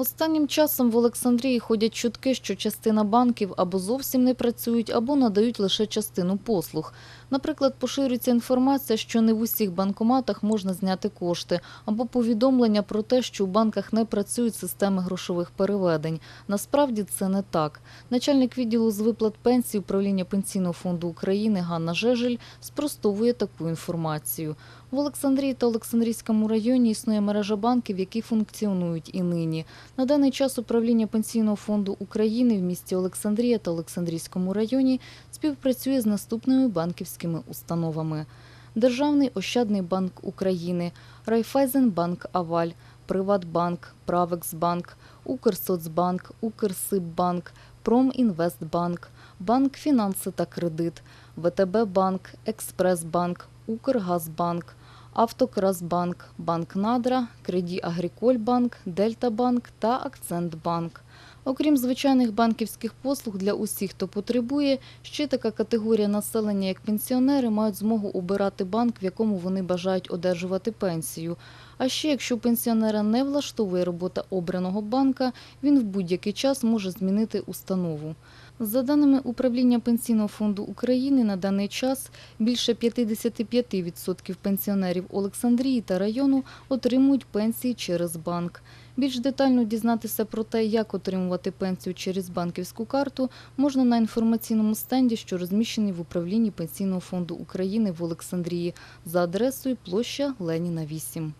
Останнім часом в Олександрії ходять чутки, що частина банків або зовсім не працюють, або надають лише частину послуг. Наприклад, поширюється інформація, що не в усіх банкоматах можна зняти кошти, або повідомлення про те, що у банках не працюють системи грошових переведень. Насправді це не так. Начальник відділу з виплат пенсій управління Пенсійного фонду України Ганна Жежель спростовує таку інформацію. В Олександрії та Олександрійському районі існує мережа банків, які функціонують і нині. На даний час управління Пенсійного фонду України в місті Олександрія та Олександрійському районі співпрацює з наступними банківськими установами: Державний ощадний банк України, Райфайзенбанк Аваль, Приватбанк, Правексбанк, Укрсоцбанк, Укрсиббанк, Промінвестбанк, Банк Фінанси та Кредит, ВТБ Банк, Експресбанк, Укргазбанк, Автокрасбанк, Банк Надра, Креді Агрікольбанк, Дельтабанк та Акцентбанк. Окрім звичайних банківських послуг для усіх, хто потребує, ще така категорія населення, як пенсіонери, мають змогу обирати банк, в якому вони бажають одержувати пенсію. А ще, якщо пенсіонера не влаштовує робота обраного банка, він в будь-який час може змінити установу. За даними управління Пенсійного фонду України, на даний час більше 55% пенсіонерів Олександрії та району отримують пенсії через банк. Більш детально дізнатися про те, як отримувати пенсію через банківську карту, можна на інформаційному стенді, що розміщений в управлінні Пенсійного фонду України в Олександрії за адресою площа Леніна 8.